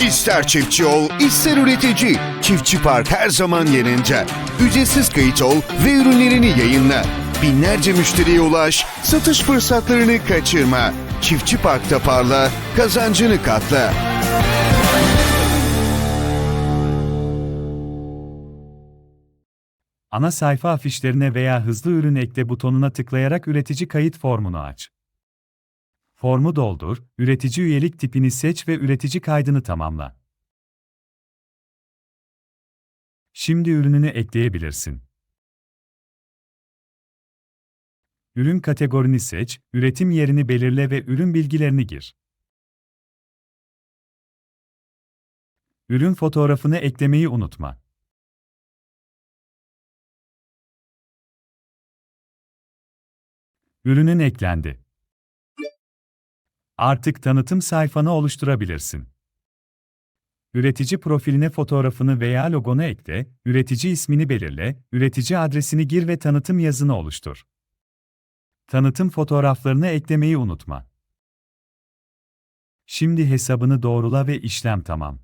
İster çiftçi ol, ister üretici. Çiftçi Park her zaman yanında. Ücretsiz kayıt ol ve ürünlerini yayınla. Binlerce müşteriye ulaş, satış fırsatlarını kaçırma. Çiftçi Park'ta parla, kazancını katla. Ana sayfa afişlerine veya hızlı ürün ekle butonuna tıklayarak üretici kayıt formunu aç. Formu doldur, üretici üyelik tipini seç ve üretici kaydını tamamla. Şimdi ürününü ekleyebilirsin. Ürün kategorini seç, üretim yerini belirle ve ürün bilgilerini gir. Ürün fotoğrafını eklemeyi unutma. Ürünün eklendi. Artık tanıtım sayfanı oluşturabilirsin. Üretici profiline fotoğrafını veya logonu ekle, üretici ismini belirle, üretici adresini gir ve tanıtım yazını oluştur. Tanıtım fotoğraflarını eklemeyi unutma. Şimdi hesabını doğrula ve işlem tamam.